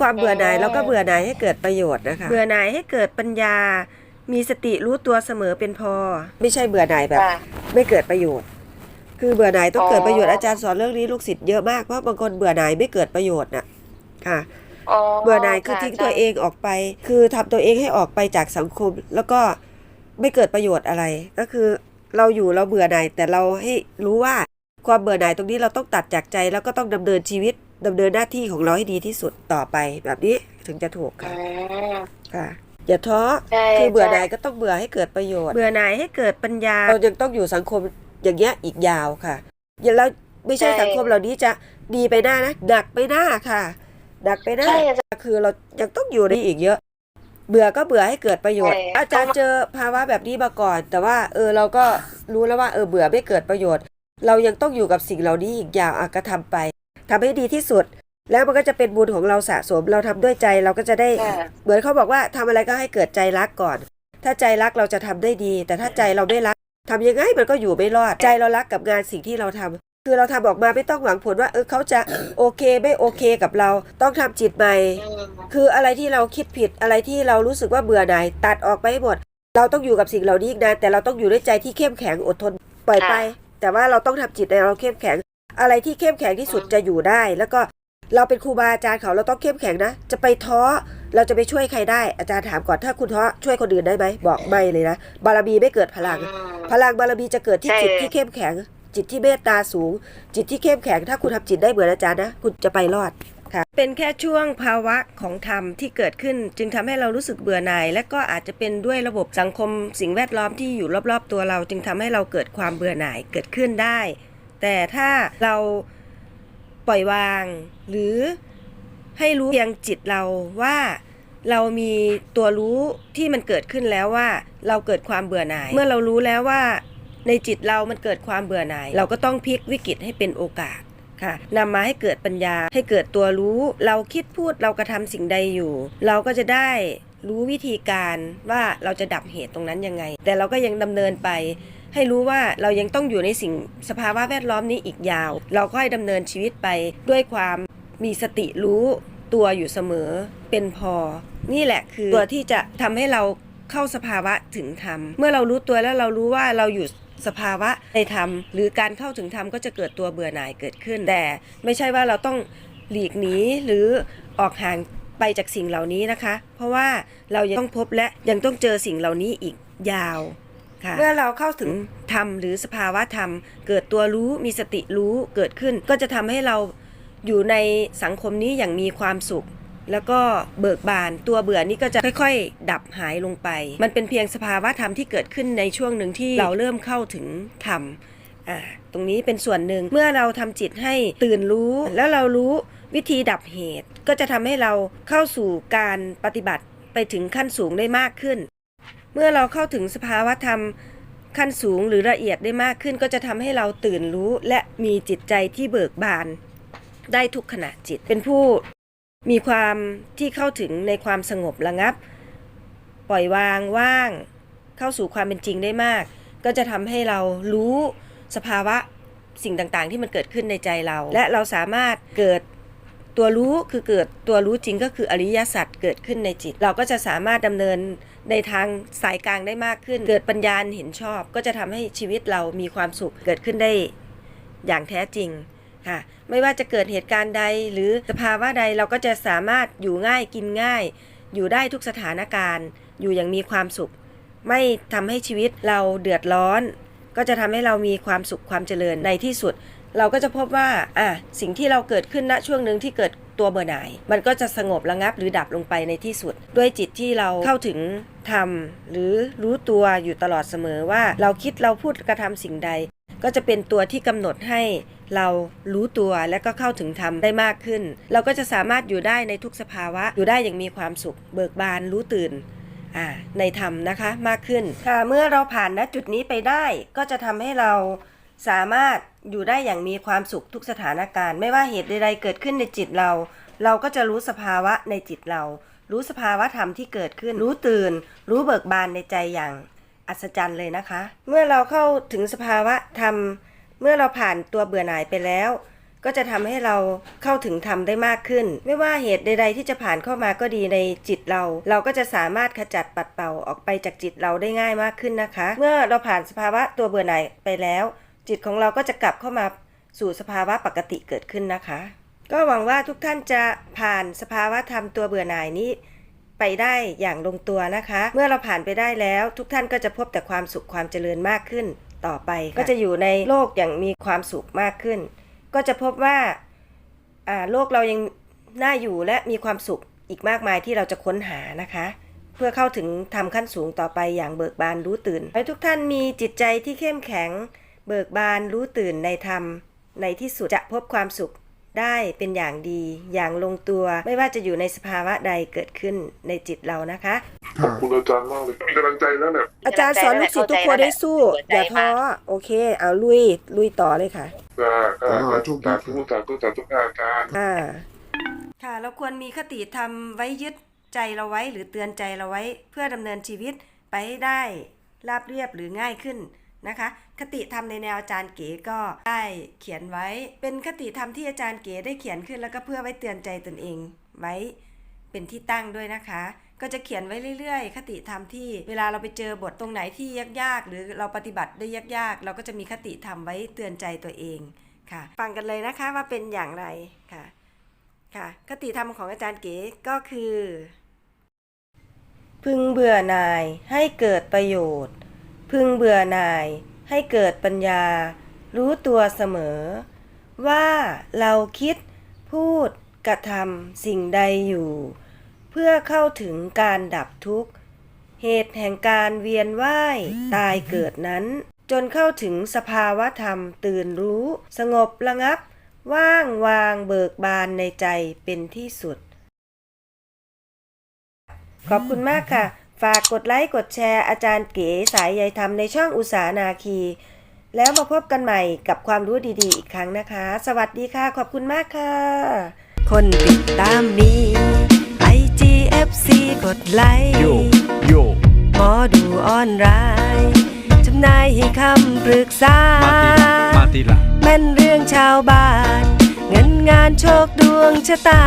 ความเบื่อหน่ายอ๋อเราก็เบื่อหน่ายให้เกิดประโยชน์นะคะ เบื่อหน่ายให้เกิดปัญญา มีสติรู้ตัวเสมอเป็นพอ ไม่ใช่เบื่อหน่ายแบบค่ะไม่เกิดประโยชน์ คือเบื่อหน่ายต้องอ๋อเกิดประโยชน์อาจารย์สอนเรื่องนี้ลูกศิษย์เยอะมากเพราะบางคนเบื่อหน่ายไม่เกิดประโยชน์น่ะค่ะอ๋อเบื่อหน่ายคือค่ะทิ้งตัวเองออกไป คือทำตัวเองให้ออกไปจากสังคม แล้วก็ไม่เกิดประโยชน์อะไร ก็คือเราอยู่เราเบื่อหน่ายแต่เราให้รู้ว่าความเบื่อหน่ายตรงนี้เราต้องตัดจากใจแล้วก็ต้องดำเนินชีวิต ดำเนินหน้าที่ของเราให้ดีที่สุดต่อไปแบบนี้ถึงจะถูกอืค่ะมค่ะอย่าท้อใช่คือเบื่อหใช่น่ายก็ต้องเบื่อให้เกิดประโยชน์ เบื่อหน่ายให้เกิดปัญญา เรายังต้องอยู่สังคมอย่างเงี้ยอีกยาวค่ะอย่าแล้วไม่ใช่สังคมเหล่านี้จะดีไปหน้านะดักไปหน้าค่ะ ดักไปหน้าใช่อาจารย์คือเรายังต้องอยู่ในอีกเยอะ เบื่อก็เบื่อให้เกิดประโยชน์ใช่อาจารย์เจอภาวะแบบนี้มาก่อน แต่ว่าเออเราก็รู้แล้วว่าเออเบื่อไม่เกิดประโยชน์ เรายังต้องอยู่กับสิ่งเหล่านี้อีกยาวอะก็ทำไป ทำให้ดีที่สุด แล้วมันก็จะเป็นบุญของเราสะสม เราทำด้วยใจเราก็จะได้ค่ะเหมือนเขาบอกว่าทำอะไรก็ให้เกิดใจรักก่อน ถ้าใจรักเราจะทำได้ดี แต่ถ้าใจเราไม่รักทำยังไงมันก็อยู่ไม่รอดใจเรารักกับงานสิ่งที่เราทำคือเราทำออกมาไม่ต้องหวังผลว่าเออเขาจะโอเคไม่โอเคกับเรา ต้องทำจิตใหม่อืมคืออะไรที่เราคิดผิดอะไรที่เรารู้สึกว่าเบื่อหน่ายตัดออกไปให้หมด เราต้องอยู่กับสิ่งเหล่านี้อีกนานแต่เราต้องอยู่ด้วยใจที่เข้มแข็งอดทนปล่อยไป แต่ว่าเราต้องทำจิตในเราเข้มแข็ง อะไรที่เข้มแข็งที่สุดจะอยู่ได้ แล้วก็เราเป็นครูบาอาจารย์เขาเราต้องเข้มแข็งนะ จะไปท้อเราจะไปช่วยใครได้อาจารย์ถามก่อนถ้าคุณท้อช่วยคนอื่นได้ไหมบอกไม่เลยนะบารมีไม่เกิดพลังอืมพลังบารมีจะเกิดที่ใช่จิตที่เข้มแข็ง จิตที่เมตตาสูง จิตที่เข้มแข็ง ถ้าคุณทำจิตได้เหมือนอาจารย์นะคุณจะไปรอดค่ะเป็นแค่ช่วงภาวะของธรรมที่เกิดขึ้น จึงทำให้เรารู้สึกเบื่อหน่าย และก็อาจจะเป็นด้วยระบบสังคมสิ่งแวดล้อมที่อยู่รอบๆตัวเรา จึงทำให้เราเกิดความเบื่อหน่ายเกิดขึ้นได้ แต่ถ้าเราปล่อยวาง หรือให้รู้เพียงจิตเราว่าเรามีตัวรู้ที่มันเกิดขึ้นแล้วว่า เราเกิดความเบื่อหน่าย เมื่อเรารู้แล้วว่า ในจิตเรามันเกิดความเบื่อหน่าย เราก็ต้องพลิกวิกฤตให้เป็นโอกาสค่ะนำมาให้เกิดปัญญาให้เกิดตัวรู้ เราคิดพูดเรากระทำสิ่งใดอยู่ เราก็จะได้รู้วิธีการว่าเราจะดับเหตุตรงนั้นยังไง แต่เราก็ยังดำเนินไป ให้รู้ว่าเรายังต้องอยู่ในสิ่งสภาวะแวดล้อมนี้อีกยาว เราก็ให้ดำเนินชีวิตไปด้วยความมีสติรู้ตัวอยู่เสมอเป็นพอ นี่แหละคือตัวที่จะทำให้เราเข้าสภาวะถึงธรรม เมื่อเรารู้ตัวแล้วเรารู้ว่าเราอยู่สภาวะในธรรม หรือการเข้าถึงธรรมก็จะเกิดตัวเบื่อหน่ายเกิดขึ้นแต่ ไม่ใช่ว่าเราต้องหลีกหนีหรือออกห่างไปจากสิ่งเหล่านี้นะคะ เพราะว่าเรายังต้องพบและยังต้องเจอสิ่งเหล่านี้อีกยาว เมื่อเราเข้าถึงธรรมหรือสภาวะธรรม เกิดตัวรู้มีสติรู้เกิดขึ้น ก็จะทำให้เราอยู่ในสังคมนี้อย่างมีความสุข แล้วก็เบิกบานตัวเบื่อนี้ก็จะค่อย ๆ ดับหายลงไป มันเป็นเพียงสภาวะธรรมที่เกิดขึ้นในช่วงหนึ่งที่เราเริ่มเข้าถึงธรรมอ่าตรงนี้เป็นส่วนหนึ่งเมื่อเราทำจิตให้ตื่นรู้แล้วเรารู้วิธีดับเหตุ ก็จะทำให้เราเข้าสู่การปฏิบัติไปถึงขั้นสูงได้มากขึ้น เมื่อเราเข้าถึงสภาวะธรรมขั้นสูงหรือละเอียดได้มากขึ้น ก็จะทำให้เราตื่นรู้และมีจิตใจที่เบิกบาน ได้ทุกขณะจิตเป็นผู้มีความที่เข้าถึงในความสงบระงับ ปล่อยวางว่าง เข้าสู่ความเป็นจริงได้มาก ก็จะทำให้เรารู้สภาวะสิ่งต่างๆ ที่มันเกิดขึ้นในใจเรา และเราสามารถเกิดตัวรู้คือเกิดตัวรู้จริงก็คืออริยสัจเกิดขึ้นในจิต เราก็จะสามารถดำเนิน ในทางสายกลางได้มากขึ้น เกิดปัญญาเห็นชอบ ก็จะทำให้ชีวิตเรามีความสุขเกิดขึ้นได้อย่างแท้จริงค่ะ ไม่ว่าจะเกิดเหตุการณ์ใดหรือสภาวะใดเราก็จะสามารถอยู่ง่ายกินง่าย อยู่ได้ทุกสถานการณ์ อยู่อย่างมีความสุข ไม่ทำให้ชีวิตเราเดือดร้อน ก็จะทำให้เรามีความสุขความเจริญในที่สุด เราก็จะพบว่าอะสิ่งที่เราเกิดขึ้นณช่วงหนึ่งที่เกิดตัวเบื่อหน่าย มันก็จะสงบระงับหรือดับลงไปในที่สุด ด้วยจิตที่เราเข้าถึงธรรมหรือรู้ตัวอยู่ตลอดเสมอว่า เราคิดเราพูดกระทำสิ่งใด ก็จะเป็นตัวที่กำหนดให้เรารู้ตัวและก็เข้าถึงธรรมได้มากขึ้น เราก็จะสามารถอยู่ได้ในทุกสภาวะ อยู่ได้อย่างมีความสุข เบิกบานรู้ตื่นอ่าในธรรมนะคะมากขึ้นค่ะเมื่อเราผ่านณจุดนี้ไปได้ ก็จะทำให้เรา สามารถอยู่ได้อย่างมีความสุขทุกสถานการณ์ ไม่ว่าเหตุใดๆเกิดขึ้นในจิตเรา เราก็จะรู้สภาวะในจิตเรา รู้สภาวะธรรมที่เกิดขึ้น รู้ตื่น รู้เบิกบานในใจอย่าง อัศจรรย์เลยนะคะ เมื่อเราเข้าถึงสภาวะธรรม เมื่อเราผ่านตัวเบื่อหน่ายไปแล้ว ก็จะทำให้เราเข้าถึงธรรมได้มากขึ้น ไม่ว่าเหตุใดๆที่จะผ่านเข้ามาก็ดีในจิตเรา เราก็จะสามารถขจัดปัดเป่าออกไปจากจิตเราได้ง่ายมากขึ้นนะคะ เมื่อเราผ่านสภาวะตัวเบื่อหน่ายไปแล้ว จิตของเราก็จะกลับเข้ามาสู่สภาวะปกติเกิดขึ้นนะคะ ก็หวังว่าทุกท่านจะผ่านสภาวะธรรมตัวเบื่อหน่ายนี้ไปได้อย่างลงตัวนะคะ เมื่อเราผ่านไปได้แล้ว ทุกท่านก็จะพบแต่ความสุขความเจริญมากขึ้น ต่อไปก็จะอยู่ในโลกอย่างมีความสุขมากขึ้น ก็จะพบว่าอ่าโลกเรายังน่าอยู่และมีความสุขอีกมากมายที่เราจะค้นหานะคะ เพื่อเข้าถึงทำขั้นสูงต่อไปอย่างเบิกบานรู้ตื่น ให้ทุกท่านมีจิตใจที่เข้มแข็ง เบิกบานรู้ตื่นในธรรม ในที่สุดจะพบความสุขได้เป็นอย่างดีอย่างลงตัวไม่ว่าจะอยู่ในสภาวะใดเกิดขึ้นในจิตเรานะคะขอบคุณอาจารย์มากเลยมีกำลังใจแล้วเนี่ยอาจารย์สอนลูกศิษย์ทุกคนได้สู้ อย่าท้อโอเค เอาลุยลุยต่อเลยค่ะจ้าจ้าอ่าโชคดีสาธุสาธุสาธุอาจารย์อ่าค่ะเราควรมีคติธรรมไว้ยึดใจเราไว้หรือเตือนใจเราไว้ เพื่อดำเนินชีวิตไปให้ได้ราบเรียบหรือง่ายขึ้น นะคะ คติธรรมในแนวอาจารย์เก๋ก็ได้เขียนไว้ เป็นคติธรรมที่อาจารย์เก๋ได้เขียนขึ้นแล้วก็เพื่อไว้เตือนใจตนเอง ไว้เป็นที่ตั้งด้วยนะคะ ก็จะเขียนไว้เรื่อยๆ คติธรรมที่เวลาเราไปเจอบทตรงไหนที่ยากๆ หรือเราปฏิบัติได้ยากๆ เราก็จะมีคติธรรมไว้เตือนใจตัวเองค่ะ ฟังกันเลยนะคะว่าเป็นอย่างไรค่ะค่ะคติธรรมของอาจารย์เก๋ก็คือ พึงเบื่อหน่ายให้เกิดประโยชน์ พึงเบื่อหน่ายให้เกิดปัญญา รู้ตัวเสมอ ว่าเราคิดพูดกระทำสิ่งใดอยู่ เพื่อเข้าถึงการดับทุกข์ เหตุแห่งการเวียนว่ายตายเกิดนั้น จนเข้าถึงสภาวะธรรมตื่นรู้ สงบระงับ ว่างวางเบิกบานในใจเป็นที่สุด ขอบคุณมากค่ะ ฝากกดไลค์กดแชร์อาจารย์เก๋สายใยธรรมในช่องอุสานาคี แล้วมาพบกันใหม่กับความรู้ดีๆ อีกครั้งนะคะ สวัสดีค่ะ ขอบคุณมากค่ะ คนติดตามมี IGFC กดไลค์โยโยหมอดูออนไลน์จำนายให้คำปรึกษา มาทีละมาทีละแม่นเรื่องชาวบ้าน เงินงานโชคดวงชะตา